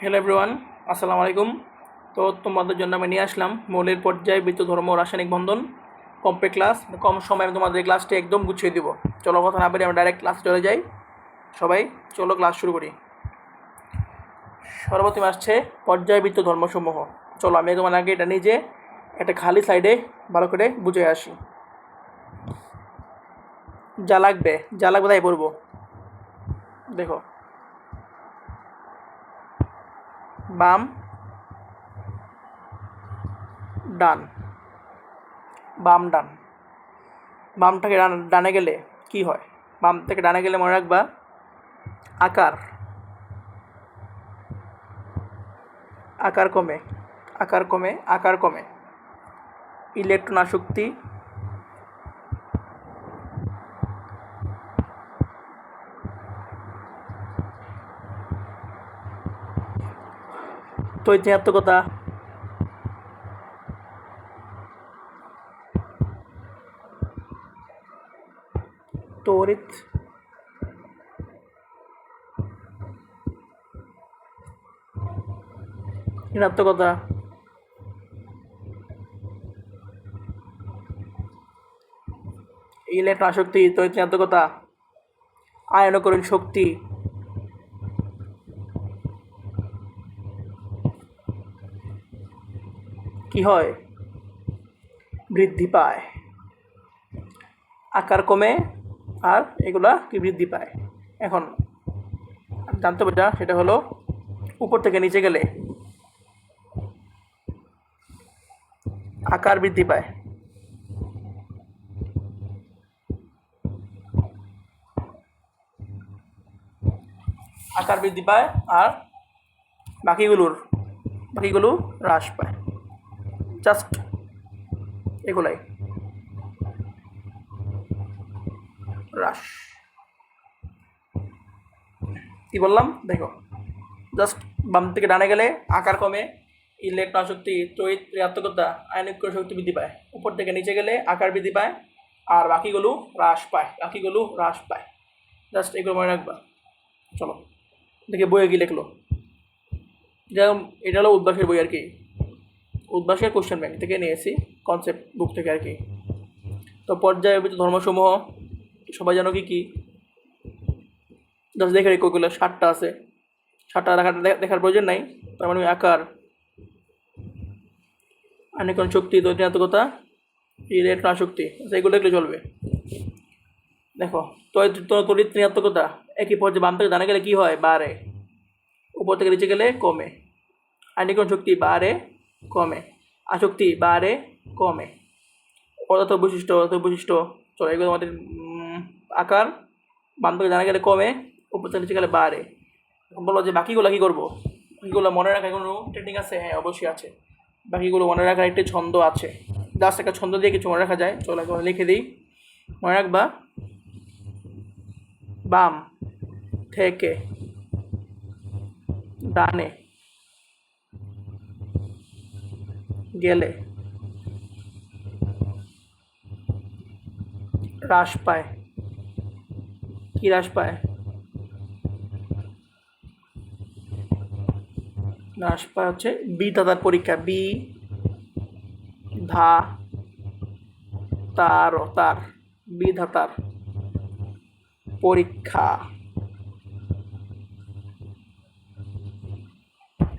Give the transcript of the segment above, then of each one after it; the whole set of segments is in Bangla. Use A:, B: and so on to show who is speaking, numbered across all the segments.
A: হ্যালো এভরিওয়ান আসসালামু আলাইকুম। তো তোমাদের জন্য আমি নিয়ে আসলাম মৌলের পর্যায়ে বৃত্ত ধর্ম রাসায়নিক বন্ধন। কমপ্লিট ক্লাস কম সময়ে আমি তোমাদের ক্লাসটি একদম গুছিয়ে দিব। চলো কথা না বলে আমরা ডাইরেক্ট ক্লাস চলে যাই। সবাই, চলো ক্লাস শুরু করি। সর্বপ্রথম আসছে পর্যায় পর্যায়বৃত্ত ধর্মসমূহ। চলো আমি তোমার আগে এটা নিজে একটা খালি সাইডে ভালো করে বুঝে আসি। যা লাগবে যা লাগবে তাই পড়ব। দেখো বাম। ডান। বাম ডান। বাম থেকে ডান, ডানে গেলে কি হয়? বাম থেকে ডানে গেলে মনে রাখবা আকার। আকার কমে আকার কমে আকার কমে। ইলেকট্রন আসক্তি তৈত্যাত্মকতা তড়িৎ ঋণাত্মকতা ইলেকট্রন আসক্তি তড়িৎ ঋণাত্মকতা আয়নকরণ শক্তি। কি হয়? বৃদ্ধি পায়। আকার কমে আর এগুলা কি বৃদ্ধি পায়? এখন জানতে যা সেটা হলো উপর থেকে নিচে গেলে আকার বৃদ্ধি পায়। আকার বৃদ্ধি পায় আর বাকিগুলোর, বাকিগুলো হ্রাস পায়। জাস্ট এগুলাই। হ্রাস কি বললাম? দেখো, জাস্ট বাম থেকে ডানে গেলে আকার কমে, ইলেকট্রন শক্তি তড়িৎ ঋণাত্মকতা আয়নিক শক্তি বৃদ্ধি পায়। উপর থেকে নিচে গেলে আকার বৃদ্ধি পায়, আর বাকিগুলো হ্রাস পায়। বাকিগুলো হ্রাস পায়। জাস্ট এগুলো মনে রাখবা। চলো, দেখে বইয়ে গিয়ে লিখলো? যেরকম এটা হলো উদ্বাসের বই আর কি। উদ্বাসের কোশ্চেন ব্যাংক থেকে নিয়েছি কনসেপ্ট বুক থেকে আর কি। তো পর্যায়বিত ধর্মসমূহ, সবাই জানো কি কি? জাস্ট দেখে রেখো ষাটটা আছে। ষাটটা দেখার দেখার প্রয়োজন নাই। তার মানে আকার। আনিকন শক্তি দৈত্যাত্মকতা ইলেকট্রন শক্তি এগুলো দেখলে চলবে। দেখো, তড়িৎ ঋণাত্মকতা, একই পর্যায়ে বাম থেকে জানা গেলে কী হয়? বাড়ে। উপর থেকে নিচে গেলে কমে। আনিকন শক্তি বাড়ে কমে। আসক্তি বাড়ে, কমে। পদার্থ বৈশিষ্ট্য পদার্থ বৈশিষ্ট্য চলো এগুলো আমাদের আকার। থেকে জানা গেলে কমে থেকে নিচে গেলে বাড়ে। বলো যে বাকিগুলো কী করব? বাকিগুলো মনে রাখার কোনো টেকনিক আছে? হ্যাঁ অবশ্যই আছে। বাকিগুলো মনে রাখার একটি ছন্দ আছে। জাস্ট একটা ছন্দ দিয়ে কিছু মনে রাখা যায়। চলো একবার লিখে দিই। মনে রাখবা? বাম থেকে ডানে। গেলে। হ্রাস পায়। কি হ্রাস পায়? হ্রাস পায় হচ্ছে বি ধাতার পরীক্ষা। বি ধা তার তার। বি ধাতার পরীক্ষা।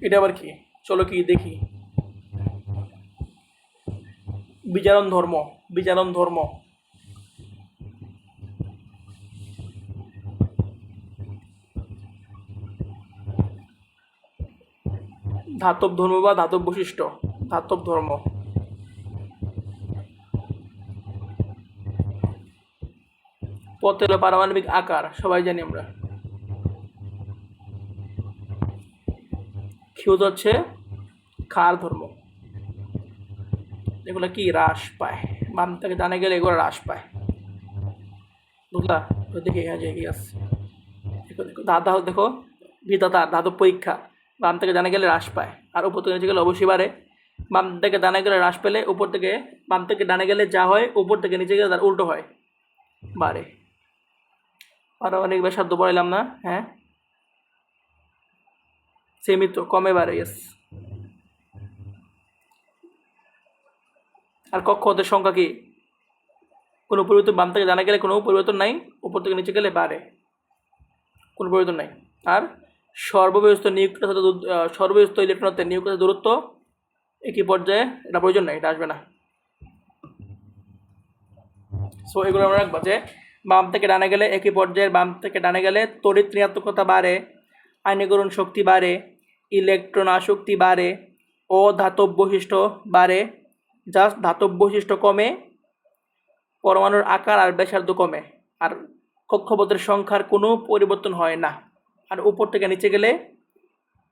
A: এটা আবার কি? চলো কি দেখি। বিচারণ ধর্ম বিচারণ ধর্ম। ধাতব ধর্ম বা ধাতব বৈশিষ্ট্য, ধাতব ধর্ম। পথের পারমাণবিক আকার, সবাই জানি আমরা। খিউদ হচ্ছে খার ধর্ম। এগুলো কি হ্রাস পায়? বাম থেকে জানা গেলে এগুলো হ্রাস পায়। বুঝলা তো দেখি যে আসছে দেখো দেখো, দাদা, দেখো, বিধাতা ধাতব পরীক্ষা। বাম থেকে জানা গেলে হ্রাস পায়। আর উপর থেকে গেলে অবশ্যই বাড়ে। বাম থেকে ডানে গেলে হ্রাস পেলে উপর থেকে, বাম থেকে ডানে গেলে যা হয়, উপর থেকে নিচে গেলে তার উল্টো হয়। বাড়ে। আরও পারমাণবিক ব্যাসার্ধ পড়াইলাম না? হ্যাঁ? সেমই তো কমে বাড়ে ইয়েস আর কক্ষ ওদের সংখ্যা কি? কোনো পরিবর্তন বাম থেকে জানা গেলে কোনো পরিবর্তন নাই উপর থেকে নিচে গেলে বাড়ে কোনো পরিবর্তন নাই। আর সর্বব্যস্ত নিউক্লিয়াস হতে দূর- আহ, সর্বব্যস্ত ইলেকট্রন হতে নিউক্লিয়াসের দূরত্ব একই পর্যায়ে এটা প্রয়োজন নাই এটা আসবে না। সো এগুলো আমরা রাখব যে বাম থেকে ডানে গেলে একই পর্যায়ের বাম থেকে ডানে গেলে তড়িৎ ঋণাত্মকতা বাড়ে আয়নীকরণ শক্তি বাড়ে ইলেকট্রন আসক্তি বাড়ে ও ধাতব বৈশিষ্ট্য বাড়ে জাস্ট ধাতব বৈশিষ্ট্য কমে, পরমাণুর আকার আর ব্যাসার্ধ কমে, আর কক্ষপথের সংখ্যার কোনো পরিবর্তন হয় না। আর উপর থেকে নিচে গেলে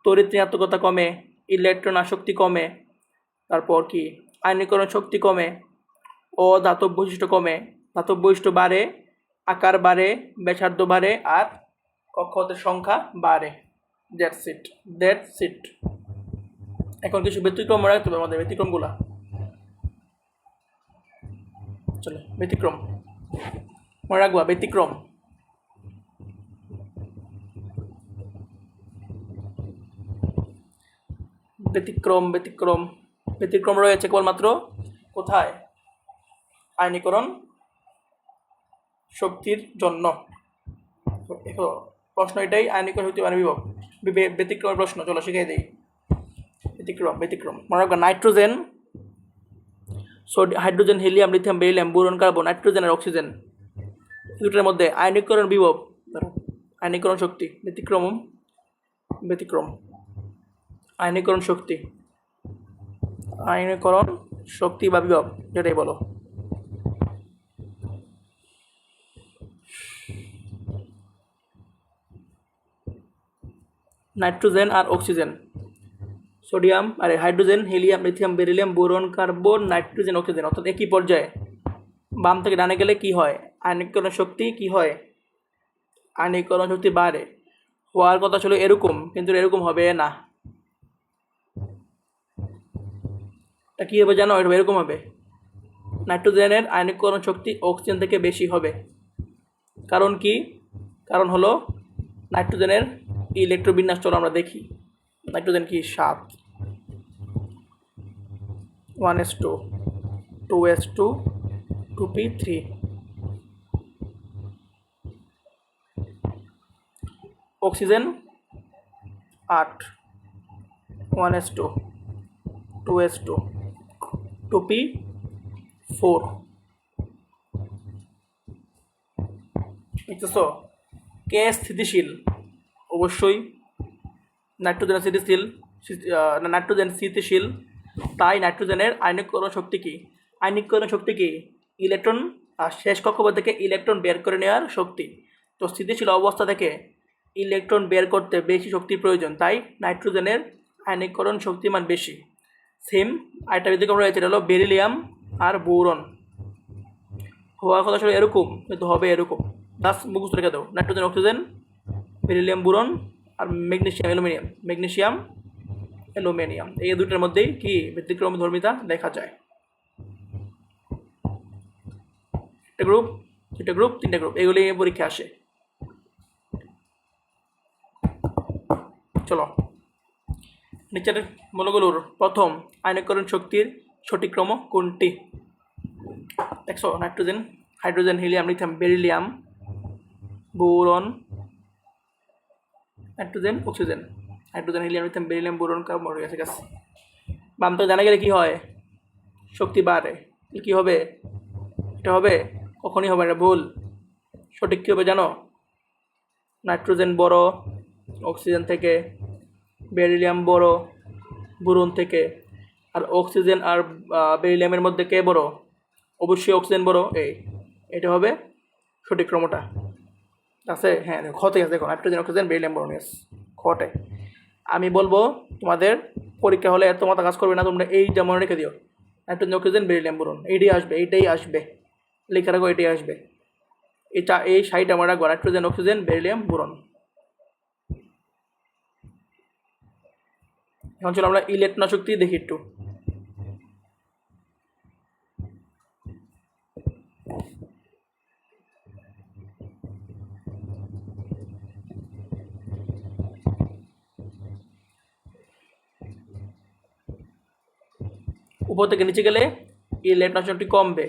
A: তড়িৎ ঋণাত্মকতা কমে, ইলেকট্রন আসক্তি কমে, তারপর কি? আয়নীকরণ শক্তি কমে ও ধাতব বৈশিষ্ট্য কমে, ধাতব বৈশিষ্ট্য বাড়ে, আকার বাড়ে, ব্যাসার্ধ বাড়ে, আর কক্ষপথের সংখ্যা বাড়ে। দ্যাটস ইট দ্যাটস ইট এখন কিছু ব্যতিক্রম রাখতে হবে আমাদের ব্যতিক্রমগুলা। চলো, ব্যতিক্রম। মনে রাখবা ব্যতিক্রম। ব্যতিক্রম ব্যতিক্রম। ব্যতিক্রম রয়েছে কেবলমাত্র? কোথায়? আইনীকরণ শক্তির জন্য। প্রশ্ন এটাই আইনীকরণ শক্তি মানে বিভব। ব্যতিক্রমের প্রশ্ন, চলো শিখিয়ে দিই। ব্যতিক্রম ব্যতিক্রম। মনে রাখবা nitrogen সোডি hydrogen helium lithium beryllium boron carbon nitrogen আর অক্সিজেন দুটোর মধ্যে আয়নীকরণ বিভব আয়নীকরণ শক্তি, ব্যতিক্রম ব্যতিক্রম। আয়নীকরণ শক্তি। আয়নীকরণ শক্তি বা বিভব, যেটাই বলো। নাইট্রোজেন আর অক্সিজেন। সোডিয়াম আর hydrogen, helium, lithium, beryllium, boron, carbon, nitrogen, oxygen. অর্থাৎ একই পর্যায়ে বাম থেকে ডানে গেলে কি হয়? আয়নীকরণ শক্তি কি হয়? আয়নীকরণ শক্তি বাড়ে। হওয়ার কথা ছিল এরকম, কিন্তু এরকম হবে না। এটা কী হবে জানো? এরকম হবে। নাইট্রোজেনের আয়নীকরণ শক্তি অক্সিজেন থেকে বেশি হবে। কারণ কি? কারণ হলো নাইট্রোজেনের ইলেকট্রোবিন্যাস চলো আমরা দেখি। নাইট্রোজেন কি সাত one S two two S two two P three oxygen আট one S two two S two two P four বুঝতেছ কে স্থিতিশীল, অবশ্যই নাইট্রোজেন স্থিতিশীল নাইট্রোজেন স্থিতিশীল, তাই নাইট্রোজেনের আয়নিকরণ শক্তি কী? আয়নিকরণ শক্তি কী? ইলেকট্রন, আর শেষ কক্ষপথ থেকে ইলেকট্রন বের করে নেওয়ার শক্তি। তো স্থিতিশীল অবস্থা থেকে ইলেকট্রন বের করতে বেশি শক্তির প্রয়োজন, তাই নাইট্রোজেনের আয়নিকরণ শক্তিমান বেশি। সেম আরেকটা ব্যতিক্রম রয়েছে হলো বেরিলিয়াম আর বোরন। হওয়ার কথা ছিল এরকম, কিন্তু হবে এরকম। দাস মুখস্থ রেখে দাও। Nitrogen, oxygen, beryllium, boron. আর ম্যাগনেশিয়াম অ্যালুমিনিয়াম ম্যাগনেসিয়াম অ্যালুমিনিয়াম এই দুটোর মধ্যেই কি ব্যতিক্রম ধর্মিতা দেখা যায়। একটা গ্রুপ দুটা গ্রুপ তিনটা গ্রুপ এগুলি পরীক্ষা আসে। চলো। নিচের মূলগুলোর প্রথম আয়নীকরণ শক্তির সঠিক ক্রম কোনটি? দেখছ, nitrogen, hydrogen, helium, lithium, beryllium, boron nitrogen oxygen hydrogen helium lithium beryllium boron carbon গাছ বাম থেকে জানা গেলে কী হয়? শক্তি বাড়ে। কী হবে? এটা হবে? কখনই হবে এটা ভুল। সঠিক কী হবে জানো? নাইট্রোজেন বড়, অক্সিজেন থেকে। বেরিলিয়াম বড়, বুরন থেকে। আর অক্সিজেন আর বেরিলিয়ামের মধ্যে কে বড়? অবশ্যই অক্সিজেন বড়। এই, এটা হবে সঠিক ক্রমটা। আছে হ্যাঁ খতে আছে, দেখো নাইট্রোজেন অক্সিজেন বেরিলিয়াম বড় নিয়ে খটে আমি বলব, তোমাদের পরীক্ষা হলে এত মাথা কাজ করবে না, তোমরা এইটা মনে রেখে দিও। নাইট্রোজেন অক্সিজেন বেরিলিয়াম বরুন এইটাই আসবে এইটাই আসবে। লেখা রাখো এটাই আসবে। এটা, এই সাইড আমরা রাখব নাইট্রোজেন অক্সিজেন বেরিলিয়াম বোরন এখন চলো আমরা ইলেকট্রন শক্তি দেখি একটু। উপর থেকে নিচে গেলে এই ইলেকট্রনটি কমবে।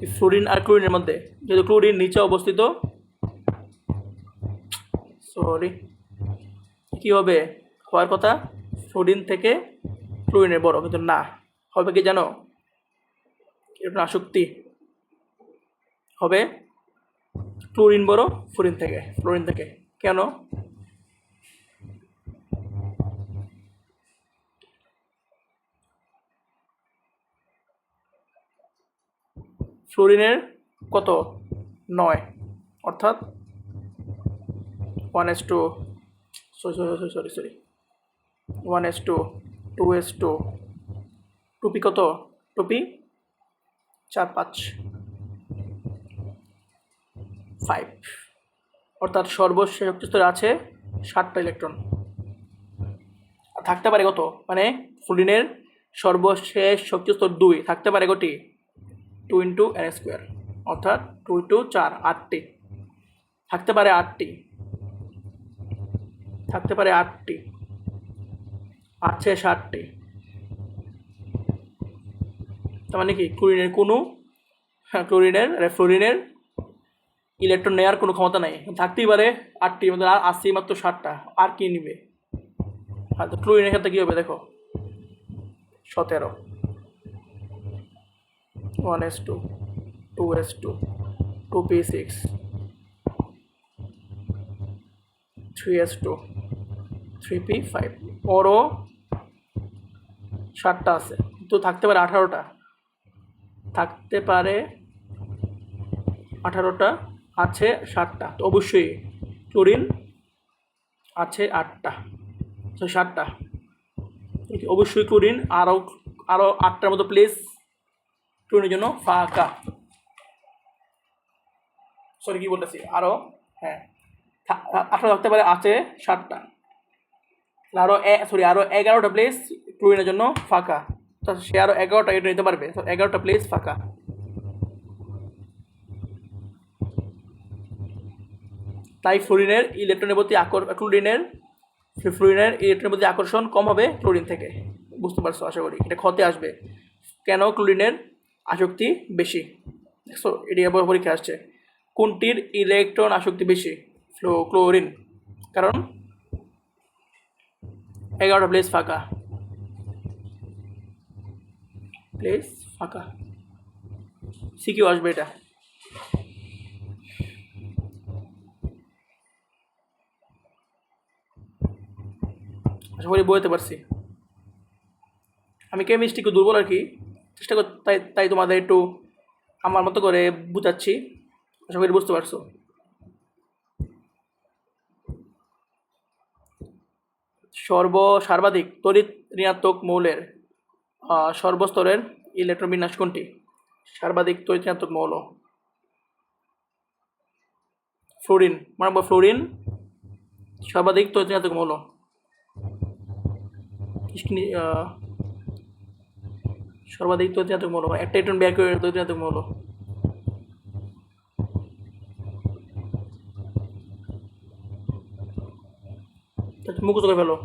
A: এই ফ্লোরিন আর ক্লোরিনের মধ্যে। যেহেতু ক্লোরিন নিচে অবস্থিত সরি কী হবে? হওয়ার কথা ফ্লোরিন থেকে ক্লোরিনের বড় কিন্তু না, হবে কি জানো? এটা আসক্তি। হবে ক্লোরিন বড় ফ্লোরিন থেকে ফ্লোরিন থেকে। কেন? ফ্লোরিনের কত? নয়। অর্থাৎ one S two sorry sorry sorry sorry one S two two S two two P কত? টুপি চার পাঁচ ফাইভ অর্থাৎ সর্বশেষ স্তরে আছে ষাটটা ইলেকট্রন থাকতে পারে কত? মানে ফ্লুরিনের সর্বশেষ শক্তি স্তর দুই। থাকতে পারে কটি? টু ইন্টু এন স্কোয়ার, অর্থাৎ টু ইন্টু চার, আটটি। থাকতে পারে আটটি। থাকতে পারে আটটি। আছে ষাটটি তার মানে কি? ক্লোরিনের কোনো হ্যাঁ ক্লোরিনের আরে ফ্লোরিনের ইলেকট্রন নেওয়ার কোনো ক্ষমতা নেই। থাকতেই পারে আটটি মধ্যে আর আসছেই মাত্র ষাটটা। আর কি নিবে? আর তো ক্লোরিনের ক্ষেত্রে কী হবে? দেখো, সতেরো। One S two two S two two P six three S two three P five ওরও ষাটটা আছে তো থাকতে পারে আঠারোটা। থাকতে পারে আঠারোটা, আছে ষাটটা তো অবশ্যই ক্লোরিন আছে আটটা তো ষাটটা অবশ্যই ক্লোরিন, আরও আরও আটটার মতো প্লেস ক্লোরিনের জন্য ফাঁকা। সরি কী বলতেছি? আরও হ্যাঁ। আঠারো থাকতে পারে, আছে ষাটটা আরও সরি আরও এগারোটা প্লেস ক্লোরিনের জন্য ফাঁকা। তো সে আরও এগারোটা এটা নিতে পারবে। এগারোটা প্লেস ফাঁকা। তাই ফ্লোরিনের ইলেকট্রনের প্রতি ক্লোরিনের ফ্লোরিনের ইলেকট্রনের প্রতি আকর্ষণ কম হবে ক্লোরিন থেকে। বুঝতে পারছ, আশা করি। এটা ক্ষতে আসবে। কেন ক্লোরিনের আসক্তি বেশি। দেখছ এটি আবার পরীক্ষা আসছে। কোনটির ইলেকট্রন আসক্তি বেশি? ফ্লো ক্লোরিন কারণ এগারোটা প্লেস ফাঁকা। প্লেস ফাঁকা। সিকিউ আসবে এটা। আশা করি বইতে পারছি। আমি কেমিস্ট্রি একটু দুর্বল আর কি। চেষ্টা কর, তাই তাই তোমাদের একটু আমার মতো করে বুঝাচ্ছি। আশা করি বুঝতে পারছ। সর্ব সর্বাধিক তড়িৎ ঋণাত্মক মৌলের সর্বস্তরের ইলেকট্রন বিন্যাস কোনটি? সর্বাধিক তড়িৎ ঋণাত্মক মৌল। ফ্লোরিন মানে বলব ফ্লোরিন সর্বাধিক তড়িৎ ঋণাত্মক মৌল। সর্বাধিক ঋণাত্মক মৌল একটা ইলেকট্রন বের করে ঋণাত্মক মৌল মুখস্থ করে ফেলো।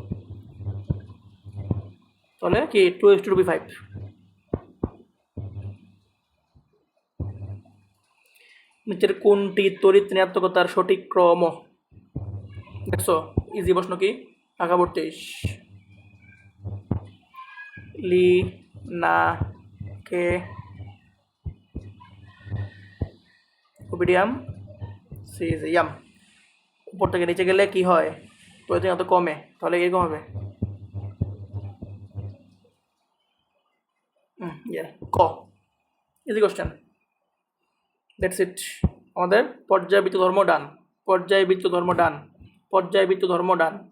A: তাহলে কি? টু এস টু ফাইভ নিচের কোনটি তড়িৎ ঋণাত্মকতার সঠিক ক্রম? দেখছ? ইজি প্রশ্ন কি? টাকা তেইশ লি না, কে? ওবিডিয়াম? C yam. উপর থেকে নিচে গেলে কি হয়? ঋণাত্মক কমে, তাহলে এরকম হবে। ক? ইজি কোশ্চেন দ্যাটস ইট আমাদের পর্যায়বৃত্ত ধর্ম ডান। পর্যায়বৃত্ত ধর্ম ডান। পর্যায়বৃত্ত ধর্ম ডান।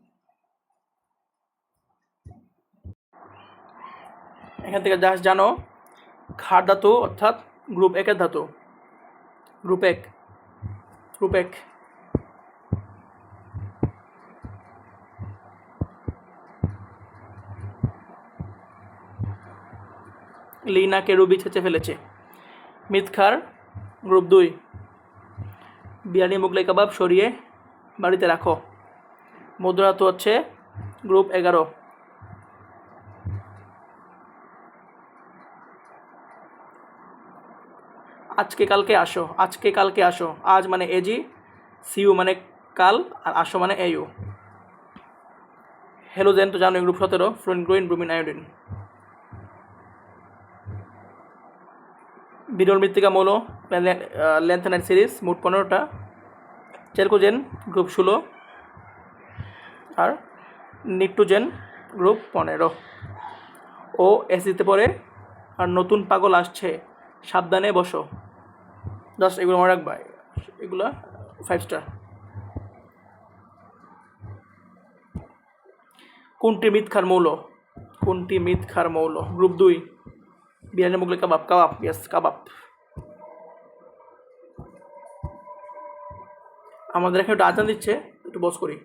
A: এখান থেকে যা জানো, খার ধাতু অর্থাৎ গ্রুপ একের ধাতু। গ্রুপ এক। গ্রুপ এক। লিনাকে রুবি ছেঁচে ফেলেছে। মিথখার গ্রুপ দুই। বিরিয়ানি মুগলাই কাবাব সরিয়ে বাড়িতে রাখো। মধুরাতু হচ্ছে গ্রুপ এগারো। আজকে কালকে আসো, আজকে কালকে আসো। আজ মানে এজি সিইউ মানে কাল, আর আসো মানে এইউ হ্যালোজেন তো জানো গ্রুপ সতেরো ফ্লোরিন ব্রুমিন আয়োডিন বিরল মৃত্তিকা মৌল ল্যান্থানাইট সিরিজ মোট পনেরোটা। চেরকোজেন গ্রুপ ষোলো। আর নিট্রোজেন গ্রুপ পনেরো। ও এসিতে পরে আর নতুন পাগল আসছে, সাবধানে বসো। জাস্ট এগুলো মনে রাখবা, এগুলো ফাইভ স্টার কোনটি মিথ্যার মৌল? কোনটি মিথ্যার মৌল? গ্রুপ দুই। বিরিয়ানি মুগলে কাবাব কাবাব ইয়েস কাবাব। আমাদের এখানে একটু আজান দিচ্ছে, একটু বস করি।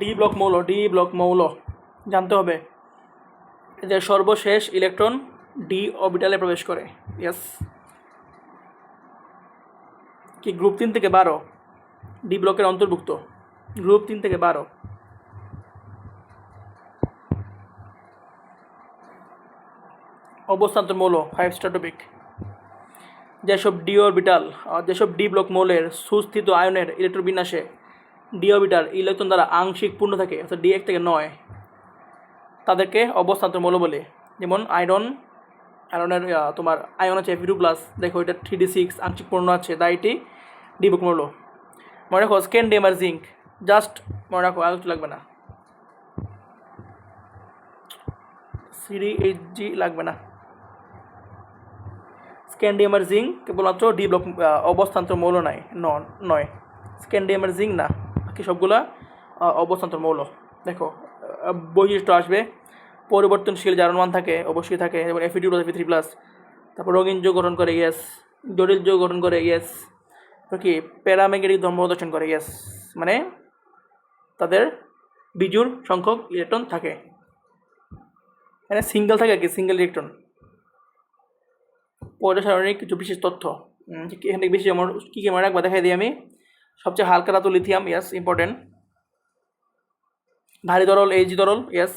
A: ডি ব্লক মৌল ডি ব্লক মৌল, জানতে হবে। যে সর্বশেষ ইলেকট্রন ডি অরবিটালে প্রবেশ করে ইয়েস কি গ্রুপ তিন থেকে বারো? ডি ব্লকের অন্তর্ভুক্ত গ্রুপ তিন থেকে বারো। অবস্থান্তর মৌল ফাইভ স্টার টপিক যেসব ডি অরবিটাল যেসব ডি ব্লক মৌলের সুস্থিত আয়নের ইলেকট্রন বিন্যাসে ডি অরবিটাল ইলেকট্রন দ্বারা আংশিক পূর্ণ থাকে, অর্থাৎ ডি এক থেকে নয়, তাদেরকে অবস্থান্তর মৌল বলে। যেমন আয়রন আয়রনের তোমার আয়ন আছে এফি টু প্লাস দেখো এটা থ্রি ডি সিক্স আংশিক পূর্ণ আছে, তাই এটি ডি ব্লক মৌল মনে রাখো স্ক্যান ডেমার জিঙ্ক জাস্ট মনে রাখো, আর লাগবে না। সিডি এইচ জি লাগবে না। স্ক্যান্ডিয়ামার জিঙ্ক কেবলমাত্র ডি ব্লক অবস্থান্তর মৌল নয়। নয় স্ক্যান্ডিয়ামার জিঙ্ক না, বাকি সবগুলা অবস্থান্তর মৌল। দেখো বৈশিষ্ট্য আসবে পরিবর্তনশীল জারণ মান থাকে, অবশ্যই থাকে, যেমন F two F three plus তারপর রঙিন যোগ গঠন করে ইয়েস জটিল যোগ গঠন করে ইয়েস কি প্যারামেগেটিক ধর্ম প্রদর্শন করে ইয়েস মানে তাদের বিজুর সংখ্যক ইলেকট্রন থাকে। মানে সিঙ্গেল থাকে কি? সিঙ্গেল ইলেকট্রন সারণীর কিছু বিশেষ তথ্য। এখানে বেশি আমার, কী কী মনে রাখবা? দেখাই দিই আমি। সবচেয়ে হালকা ধাতু লিথিয়াম ইয়াস ইম্পর্টেন্ট ভারী তরল এইজি তরল ইয়াস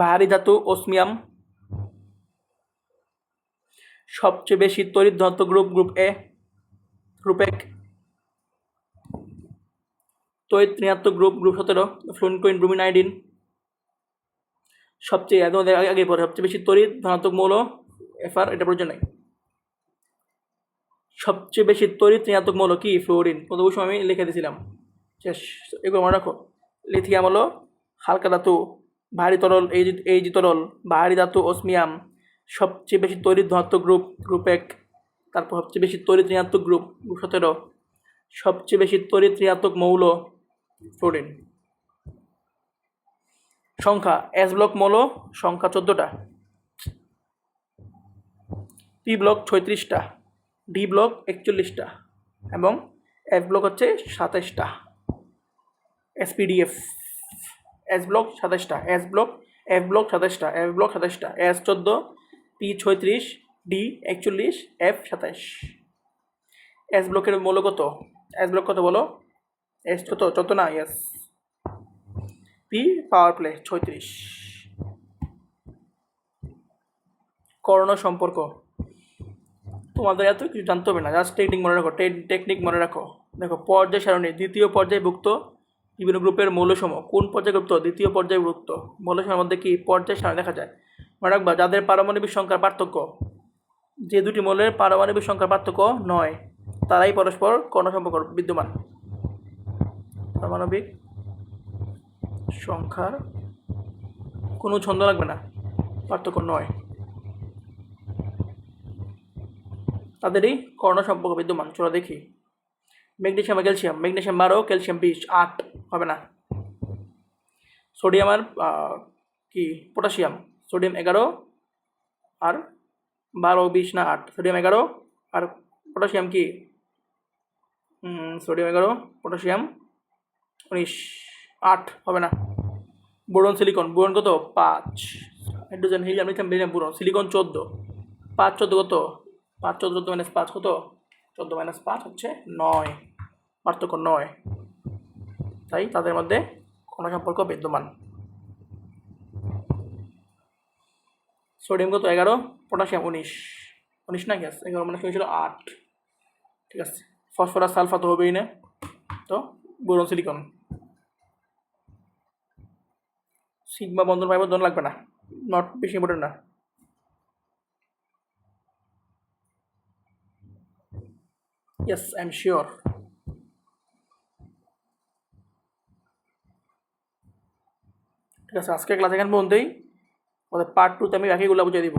A: ভারী ধাতু ওসমিয়াম সবচেয়ে বেশি তড়িৎ ধনাত্ম গ্রুপ গ্রুপ এ গ্রুপ এক। তড়িৎ গ্রুপ গ্রুপ সতেরো ফ্লুনকোইন ব্রুমিন আইডিন সবচেয়ে আগে পরে সবচেয়ে বেশি তড়িৎ ধনাত্মক মৌল, এফআর, এটা প্রয়োজন নাই। সবচেয়ে বেশি তড়িৎ ঋণাত্মক মৌল কি? ফ্লোরিন। কত সময় আমি লিখে দিয়েছিলাম? শেষ, এগুলো মনে রাখো। লিথিয়াম হলো হালকা ধাতু। ভারী তরল এই এই তরল, ভারী ধাতু ওসমিয়াম সবচেয়ে বেশি তড়িৎ ধনাত্মক গ্রুপ গ্রুপ এক, তারপর সবচেয়ে বেশি তড়িৎ ঋণাত্মক গ্রুপ গ্রুপ সতেরো, সবচেয়ে বেশি তড়িৎ ঋণাত্মক মৌল, ফ্লোরিন। সংখ্যা, এস ব্লক মৌল, সংখ্যা চোদ্দোটা। পি ব্লক ছয়ত্রিশটা, ডি ব্লক একচল্লিশটা এবং এফ ব্লক হচ্ছে সাতাইশটা। এসপিডিএফ এস ব্লক সাতাইশটা এস ব্লক এফ ব্লক সাতাইশটা এফ ব্লক সাতাইশটা এস চোদ্দ, পি ছয়ত্রিশ, ডি একচল্লিশ, এফ সাতাইশ এস ব্লকের মৌল কত? এস ব্লক কত বলো? এস চত চত না ইয়েস পি পাওয়ার প্লে, ছয়ত্রিশ। করণ সম্পর্ক। তোমাদের এত কিছু জানতে হবে না, জাস্ট টেকনিক মনে রাখো টেকনিক মনে রাখো। দেখো, পর্যায় সারণী, দ্বিতীয় পর্যায়ভুক্ত বিভিন্ন গ্রুপের মৌলসমূহ। কোন পর্যায়ভুক্ত দ্বিতীয় পর্যায়ভুক্ত মৌলসমূহের মধ্যে কি পর্যায় সারণী দেখা যায়? মনে রাখবা যাদের পারমাণবিক সংখ্যার পার্থক্য। যে দুটি মৌলের পারমাণবিক সংখ্যার পার্থক্য নয়, তারাই পরস্পর কর্ণ সম্পর্ক বিদ্যমান। পারমাণবিক সংখ্যার কোনো ছন্দ লাগবে না। পার্থক্য নয়। তাদেরই কর্ণ সম্পর্ক বিদ্যমান। চলো দেখি। ম্যাগনেশিয়াম আর ক্যালসিয়াম। ম্যাগনেশিয়াম বারো, ক্যালসিয়াম বিশ, আট। হবে না। সোডিয়াম আর কি? পটাশিয়াম। সোডিয়াম এগারো আর বারো, বিশ না আট। সোডিয়াম এগারো আর পটাশিয়াম কি? সোডিয়াম এগারো, পটাশিয়াম উনিশ, আট। হবে না। Boron, silicon. বোরন কত? পাঁচ। Hydrogen, helium, lithium boron. Silicon চোদ্দ। পাঁচ চোদ্দ কত? পাঁচ চোদ্দ চোদ্দ মাইনাস পাঁচ কত? চোদ্দ মাইনাস পাঁচ হচ্ছে নয়। পার্থক্য নয়। তাই তাদের মধ্যে কোনো সম্পর্ক বিদ্যমান। সোডিয়াম কত এগারো পটাশিয়াম উনিশ। উনিশ না গ্যাস এগারো মানে ছিল আট। ঠিক আছে। ফসফরাস সালফা তো হবেই না। তো বোরন সিলিকন সিগমা বন্ধন পাই বন্ধন লাগবে না। নট বেশি ইম্পর্টেন্ট না। আই এম শিওর ঠিক আছে আজকে ক্লাস এখানে পর্যন্তই আমাদের পার্ট টুতে আমি বাকিগুলো বুঝিয়ে দিব।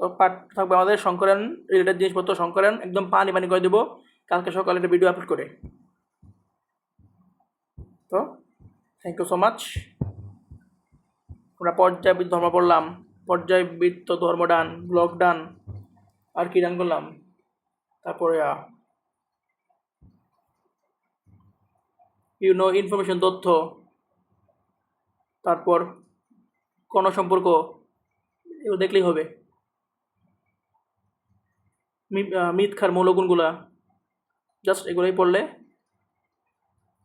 A: তো পার্ট থাকবে আমাদের সংকলন রিলেটেড জিনিসপত্র সংকলন, একদম পানি পানি করে দেবো, কালকে সকালে একটা ভিডিও আপলোড করে। তো থ্যাংক ইউ সো মাচ আমরা পর্যায়বৃত্ত ধর্ম পড়লাম, পর্যায়বৃত্ত ধর্ম ডান ব্লক ডান আর কি ডান করলাম? তারপরে ইউনো ইনফরমেশন তথ্য তারপর কোন সম্পর্ক এগুলো দেখলেই হবে। মি- আহ, মিথ্যার মৌলগুণগুলা জাস্ট এগুলোই পড়লে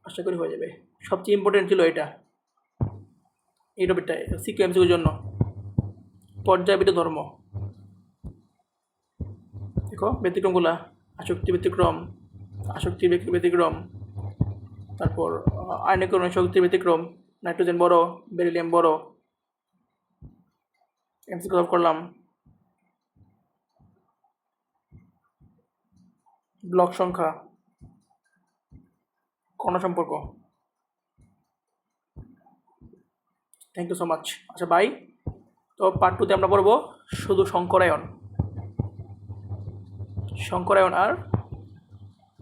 A: আশা করি হয়ে যাবে। সবচেয়ে ইম্পর্টেন্ট ছিল এটা। এই টপিকটা সিকিউএমসির জন্য। পর্যায়বিত ধর্ম। দেখো ব্যতিক্রমগুলা আসক্তি ব্যতিক্রম আসক্তি ব্যতি- ব্যতিক্রম। তারপর আয়নীকরণ শক্তি ব্যতিক্রম, নাইট্রোজেন বড়, বেরিলিয়াম বড়। এমসি সলভ করলাম। ব্লক সংখ্যা কণা সম্পর্ক। থ্যাংক ইউ সো মাচ আচ্ছা বাই তো পার্ট টুতে আমরা পড়ব শুধু শঙ্করায়ন। শঙ্করায়ন আর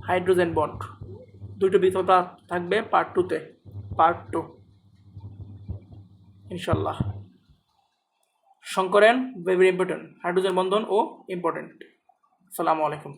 A: হাইড্রোজেন বন্ড। দুটো বিষয় থাকবে পার্ট টুতে পার্ট টু ইনশাল্লাহ শঙ্করায়ন ভেরি ইম্পর্টেন্ট হাইড্রোজেন বন্ধন ও ইম্পর্টেন্ট আসসালামু আলাইকুম।